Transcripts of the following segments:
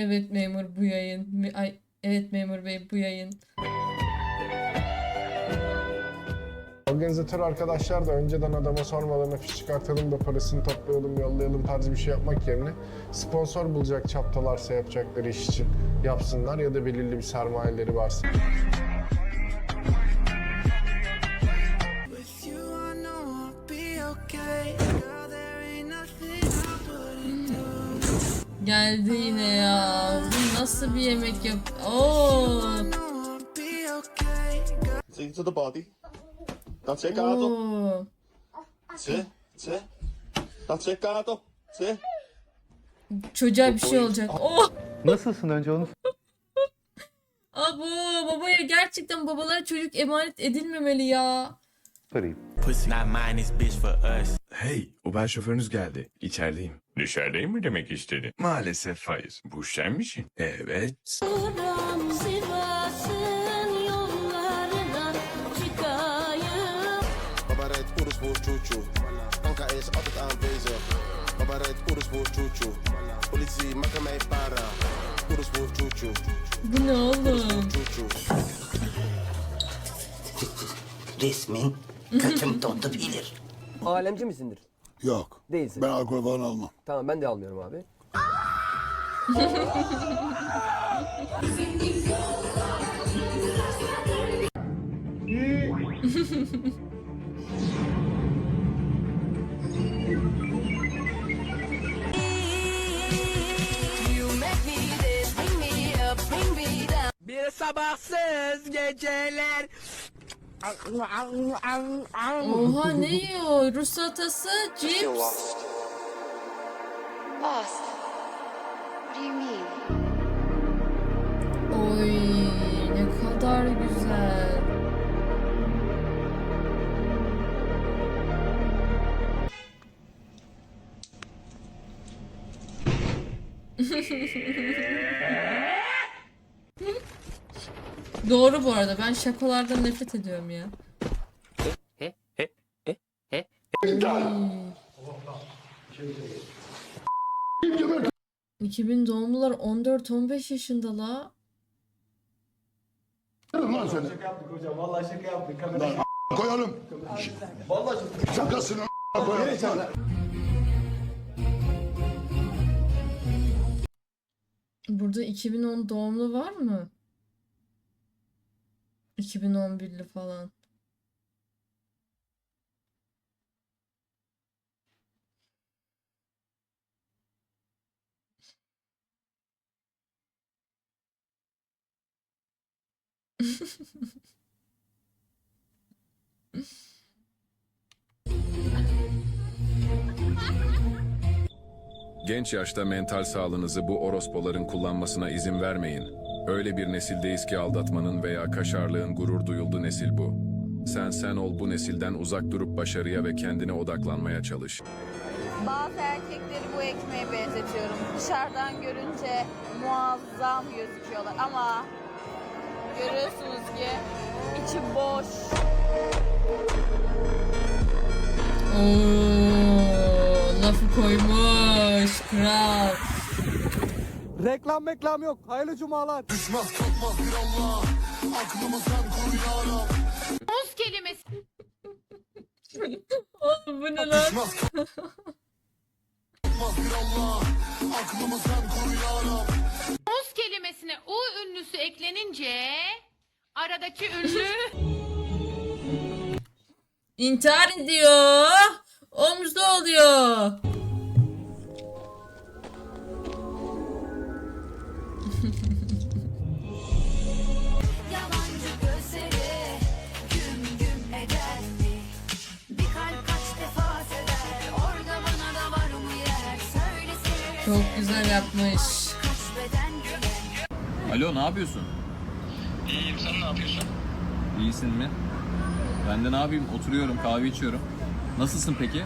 Evet memur bu yayın. Ay evet memur bey bu yayın. Organizatör arkadaşlar da önceden adama sormadan afiş çıkartalım da parasını toplayalım, yollayalım tarzı bir şey yapmak yerine sponsor bulacak çaptalarsa yapacakları iş için yapsınlar ya da belirli bir sermayeleri varsa. Geldi yine ya. Bu nasıl bir yemek yap? Oo. İt to the body. That's it, Gato. Oo. That's it. That's it. Gato. Çocuğa bir şey olacak. Oh. Nasılsın önce onu Abo babaya gerçekten babalara çocuk emanet edilmemeli ya. sorayım. Pussy not mine, this bitch for us. Hey, Uber şoförünüz geldi. İçerideyim. Dışarıdayım mı demek istedi? Maalesef hayır. Bu sen misin? Evet. Baba rijdt. Anka is altijd aanwezig. Baba rijdt. Politie, maak mij para. Chuchu. Bu ne oğlum? Resmin kötüm dondu bilir. Alemci misindir? Yok. Değilsin. Ben alkol falan almam. Tamam ben de almıyorum abi. Bir sabahsız geceler. Oha ne yiyor? Rus salatası, cips. Lost. What do you mean? Oy ne kadar güzel. Doğru bu arada. Ben şakalardan nefret ediyorum ya. Ay. 2000 doğumlular 14-15 yaşında la. Lan seni. Şaka yaptık hocam. Vallahi şaka yaptık. Lan koyalım. Vallahi şakasını koyalım. Burada 2010 doğumlu var mı? 2011'li falan. Genç yaşta mental sağlığınızı bu orospoların kullanmasına izin vermeyin. Öyle bir nesildeyiz ki aldatmanın veya kaşarlığın gurur duyuldu nesil bu. Sen sen ol bu nesilden uzak durup başarıya ve kendine odaklanmaya çalış. Bazı erkekleri bu ekmeğe benzetiyorum. Dışarıdan görünce muazzam gözüküyorlar ama görüyorsunuz ki içi boş. Oo, lafı koymuş kral. Reklam meklam yok. Hayırlı cumalar. Muz kelimesi Oğlum bu ne lan? muz kelimesine u ünlüsü eklenince aradaki ünlü İntihar ediyor. Omuzda oluyor. Çok güzel yapmış. Alo ne yapıyorsun? İyiyim, sen ne yapıyorsun? İyisin mi? Ben de ne yapayım? Oturuyorum, kahve içiyorum. Nasılsın peki?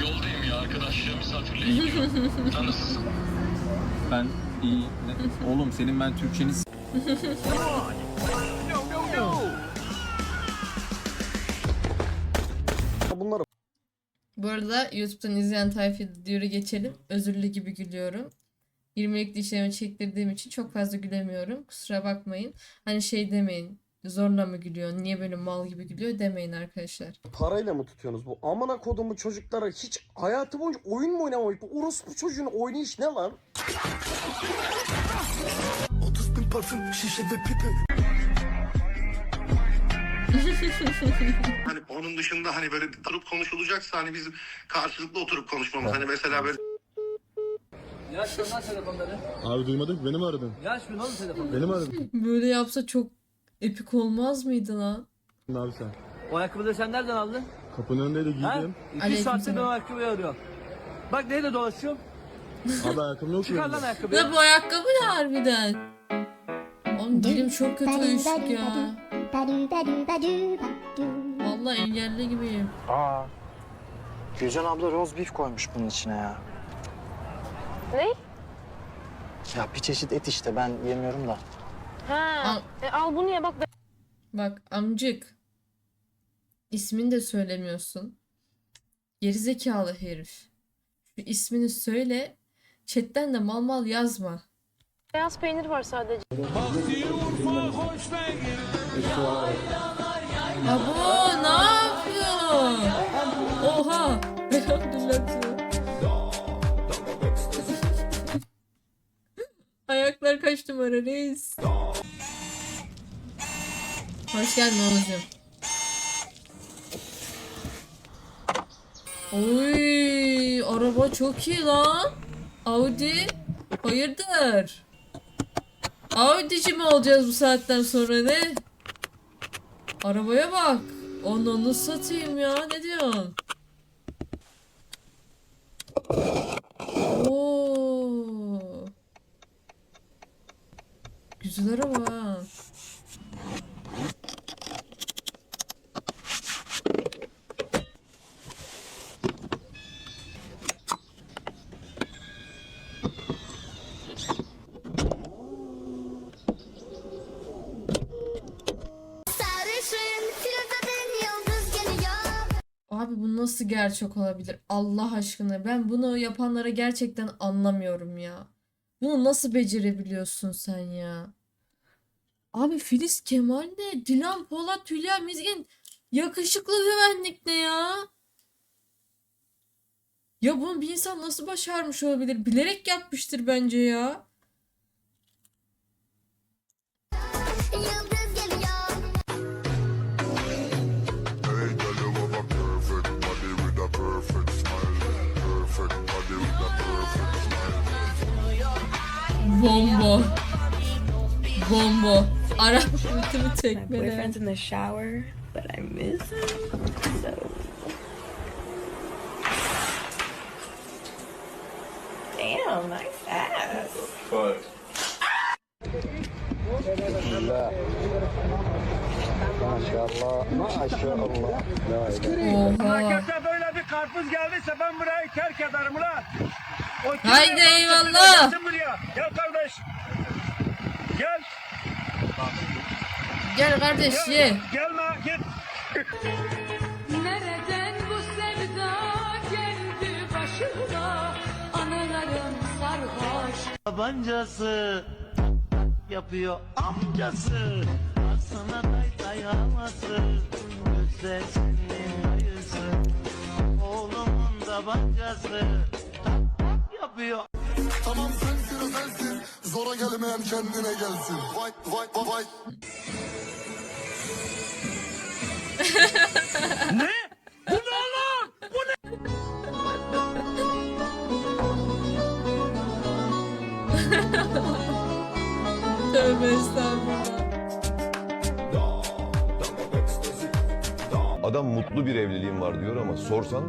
Yoldayım ya, arkadaşlar misafirliğe gidiyorum. sen nasılsın? Ben iyi. Ne? Oğlum senin ben Türkçeni Bu arada YouTube'dan izleyen tayfa diyoru geçelim. Özürlü gibi gülüyorum. 20'lik dişlerimi çektirdiğim için çok fazla gülemiyorum. Kusura bakmayın. Hani şey demeyin. Zorla mı gülüyor? Niye böyle mal gibi gülüyor demeyin arkadaşlar. Parayla mı tutuyorsunuz bu? Amına kodumu çocuklara hiç hayatı boyunca oyun mu oynamamış? Bu orospu çocuğun oynayış ne lan? 30 bin parfüm, şişe ve pipi. Hani onun dışında hani böyle oturup konuşulacaksa hani bizim karşılıklı oturup konuşmamız. Hani mesela böyle Abi duymadım beni mi aradın? Beni mi aradın Böyle yapsa çok epik olmaz mıydı lan? abi sen? O ayakkabıları sen nereden aldın? Kapının önünde de Ha? giydim. İki Aleyküm saattir ben selam. o ayakkabıyı arıyorum. Bak neyle dolaşıyorum? Abi ayakkabım yok Çıkar lan ayakkabıyı. Ya bu ayakkabı ne harbiden? Oğlum dilim çok kötü uyuşuk ya. Vallahi engelli gibiyim. Aa. Gülcan abla roast beef koymuş bunun içine ya. Ne? Ya bir çeşit et işte ben yemiyorum da. Ha. Al, E, al bunu ye bak. bak amcık. İsmini de söylemiyorsun. Gerizekalı herif. Şu ismini söyle. Chatten de mal mal yazma. Beyaz peynir var sadece. Abo ne yapıyor? Oha. Elhamdülillah diyor. Ayaklar kaç numara reis? Hoş geldin oğlum. Oy, araba çok iyi lan. Audi. Hayırdır? Audi'ci mi olacağız bu saatten sonra ne? Arabaya bak. Onu satayım ya. Ne diyorsun? Oo. Güzel araba nasıl gerçek olabilir? Allah aşkına ben bunu yapanlara gerçekten anlamıyorum ya. Bunu nasıl becerebiliyorsun sen ya? Abi Filiz Kemal ne? Dilan Polat, Hülya Mizgin yakışıklı güvenlik ne ya? Ya bunu bir insan nasıl başarmış olabilir? Bilerek yapmıştır bence ya. Bombo. Bombo. Ara ultimi tekmele. in the shower, but I miss him. So. Damn, nice ass. Maşallah. Maşallah. Oha. böyle bir karpuz geldiyse ben burayı terk ederim ulan. O Haydi eyvallah. Gelsin buraya. Gel kardeş. Gel. Gel kardeş ye. Gelme git. Nereden bu sevda geldi başıma? Anılarım sarhoş. Tabancası yapıyor amcası. Aslına day dayaması. Gözde senin yüzü. Oğlumun tabancası. Tak tak yapıyor. Tamam sensin sensin Zora gelmeyen kendine gelsin Vay vay vay vay Tövbe estağfurullah. Adam mutlu bir evliliğim var diyor ama sorsan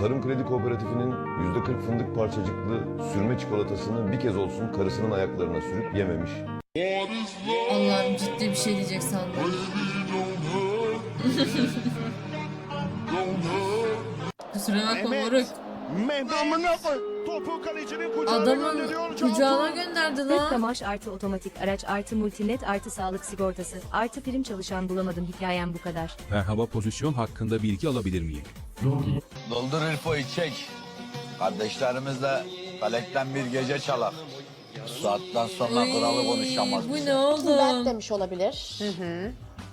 Tarım Kredi Kooperatifinin %40 fındık parçacıklı sürme çikolatasını bir kez olsun karısının ayaklarına sürüp yememiş. Allah'ım ciddi bir şey diyecek sandım. Kusura bakma moruk. Mehmamına koy. Topu kalecinin kucağına Adamın gönderiyor. kucağına gönderdi lan. Maaş artı otomatik araç artı multinet artı sağlık sigortası artı prim çalışan bulamadım hikayem bu kadar. Merhaba pozisyon hakkında bilgi alabilir miyim? Doldur hırpoyu çek. Kardeşlerimizle kalekten bir gece çalak. Saatten sonra kralı konuşamaz. Bu ne Bad oğlum? demiş olabilir.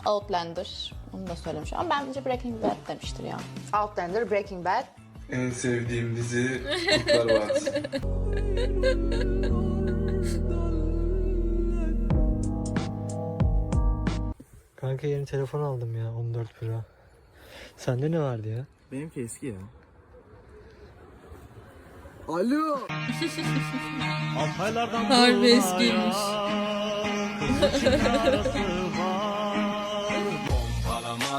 Outlander. Onu da söylemiş ama bence Breaking Bad demiştir ya. Outlander, Breaking Bad. En sevdiğim dizi Kurtlar Vadisi. Kanka yeni telefon aldım ya 14 Pro. Sende ne vardı ya? Benimki eski ya. Alo. Harbi eskiymiş.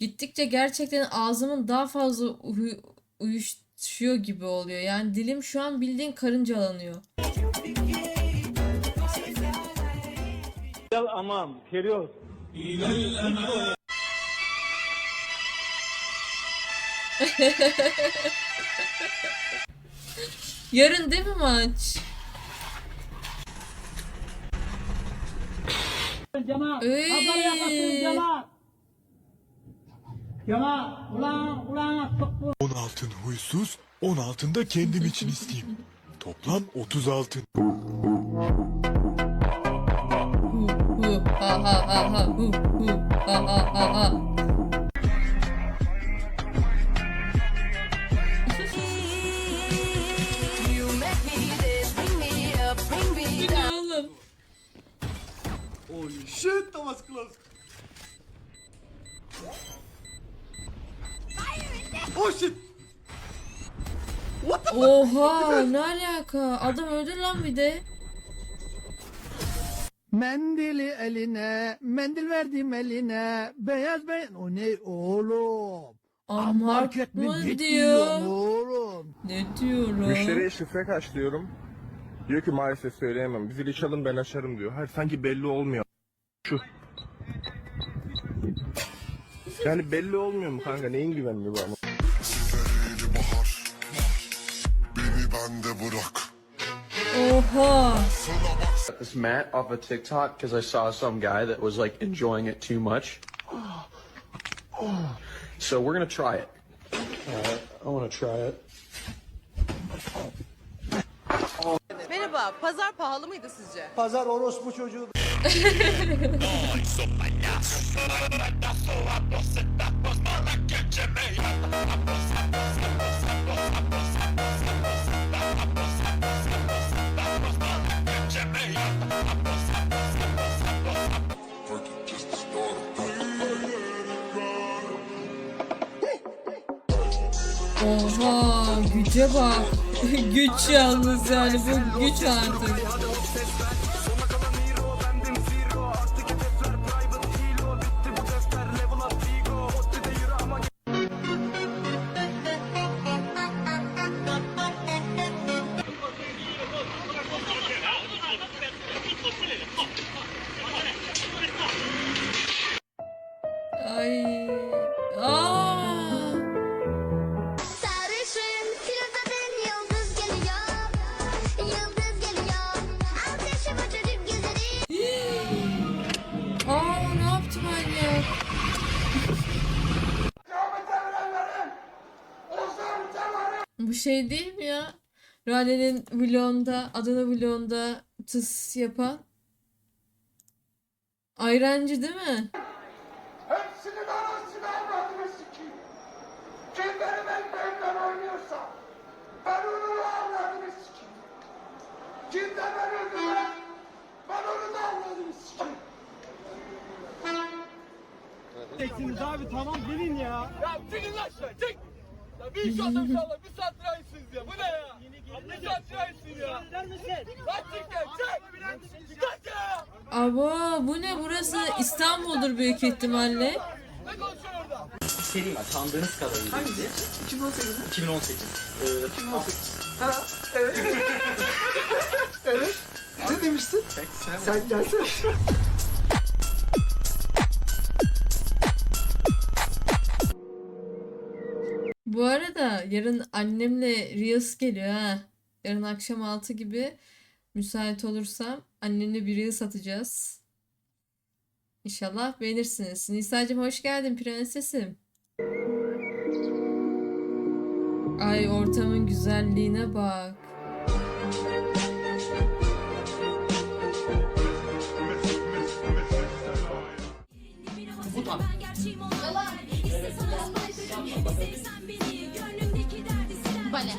Gittikçe gerçekten ağzımın daha fazla uyu- uyuşuyor gibi oluyor. Yani dilim şu an bildiğin karıncalanıyor. Aman, period. Yarın değil mi maç? Ey. 10 altın huysuz 10 altın da kendim için isteyeyim. Toplam 30 altın. Hu ha ha ha Oh shit Oha ne alaka? Adam öldü lan bir de. Mendili eline, mendil verdim eline. Beyaz beyaz. O ne oğlum? Ahmak mı diyor? oğlum? Ne diyorum? şifre kaç diyorum Diyor ki maalesef söyleyemem Zili çalın ben açarım diyor Hayır sanki belli olmuyor Şu Yani belli olmuyor mu kanka neyin güvenli bu ama Oha. This Matt off of TikTok because I saw some guy that was like enjoying it too much. So we're gonna try it. I want to try it. Merhaba, pazar pahalı mıydı sizce? Pazar orospu çocuğu. Oha güce bak. güç yalnız yani bu güç artık. Bu şey değil mi ya? Rane'nin vlogunda, adını vlogunda tıs yapan. Ayrancı değil mi? Hepsini ben aslında avradını sikeyim. Kim benim ekmeğimden oynuyorsa ben onun avradını sikeyim. Kim de beni öldüren ben onun da avradını sikeyim. Abi tamam gelin ya. Ya çıkın lan şuraya çık. Ya bir iş adam inşallah bir saat ayısınız ya bu ne ya? Bir saat ayısın ya. Lan çık ya çık. Çık ya. Aba bu ne burası İstanbul'dur büyük ihtimalle. Ne konuşuyorsun orada? Selim sandığınız kadarıyla. Hangisi? 2018 2018. Ee, 2018. Ha evet. evet. demiştin? Sen gelsene. Bu arada yarın annemle Reels geliyor ha. Yarın akşam 6 gibi müsait olursam annemle bir Reels atacağız. İnşallah beğenirsiniz. Nisa'cığım hoş geldin prensesim. Ay ortamın güzelliğine bak. Bale.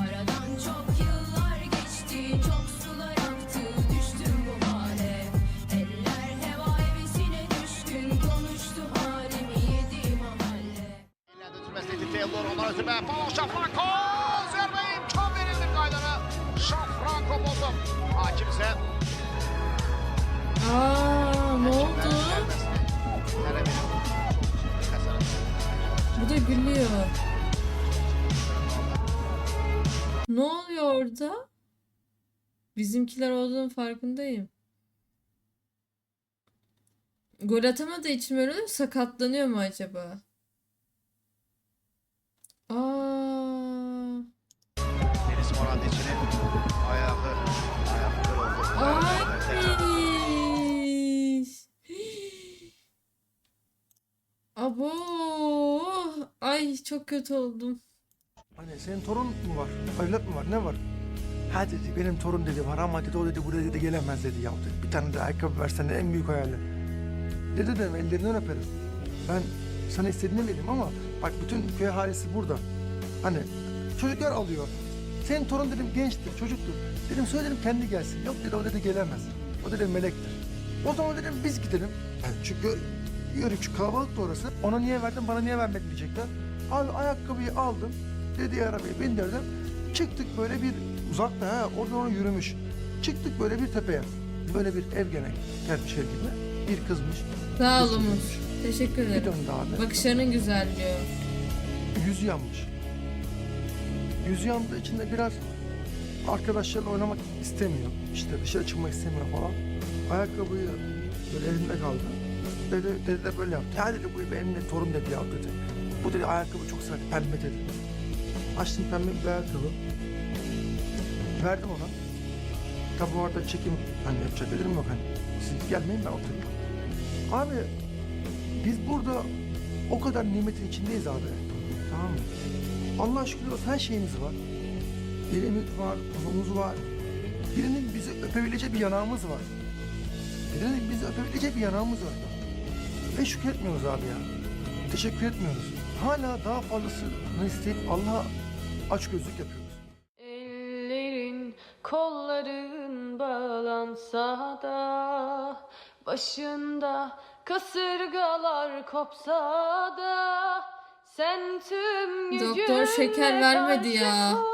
Aradan çok yıllar geçti, çok sular aktı, düştüm bu hale. Eller heva hevesine düşkün, konuştu halimi yedi mahalle. Şafranko zerbe imkan verildi kaydana. Şafranko bozdu. Hakimse Aa ne oldu? Bu da gülüyor. Ne oluyor orada? Bizimkiler olduğunun farkındayım. Gol atamadığı için mi öyle oluyor? Sakatlanıyor mu acaba? Aa. Deniz Moran içine ayağı ayakları oldu. Ay. Abo. Ay çok kötü oldum. Hani senin torun mu var? Evlat mı var? Ne var? Ha dedi benim torun dedi var ama dedi o dedi buraya dedi gelemez dedi ya dedi. Bir tane de ayakkabı versen de en büyük hayali. Dedi dedim ellerinden öperim. Ben sana istediğini vereyim ama bak bütün köy ahalisi burada. Hani çocuklar alıyor. Senin torun dedim gençtir, çocuktur. Dedim söyle dedim kendi gelsin. Yok dedi o dedi gelemez. O dedi melektir. O zaman dedim biz gidelim. Yani çünkü yörük kalabalık da orası. Ona niye verdin bana niye vermedin diyecekler. Abi ayakkabıyı aldım. Dediği arabaya bindirdim. Çıktık böyle bir uzakta ha oradan ona yürümüş. Çıktık böyle bir tepeye. Böyle bir ev gene gelmiş ev gibi. Bir kızmış. Sağ ol Umut. Teşekkür Bir ederim. döndü abi. Bakışlarının güzelliği. Yüzü yanmış. Yüzü yandığı için de biraz arkadaşlarla oynamak istemiyor. İşte dışarı çıkmak istemiyor falan. Ayakkabıyı böyle elinde kaldı. Dedi, dedi de böyle yaptı. Ya dedi bu benim de torun dedi ya dedi. Bu dedi ayakkabı çok sert pembe dedi. Açtım pembe bir ayakkabı. Verdim ona. Tabi orada çekim hani yapacak dedim yok hani. Siz gelmeyin ben oturayım. Abi biz burada o kadar nimetin içindeyiz abi. Tamam mı? Allah şükür olsun her şeyimiz var. Elimiz var, kolumuz var. Birinin bizi öpebileceği bir yanağımız var. Birinin bizi öpebileceği bir yanağımız var. Ve şükretmiyoruz abi ya. Teşekkür etmiyoruz. Hala daha fazlasını isteyip Allah'a aç gözlük yapıyoruz. Ellerin, kolların bağlansa da Başında kasırgalar kopsa da Sen tüm Doktor gücünle şeker vermedi karşı ya.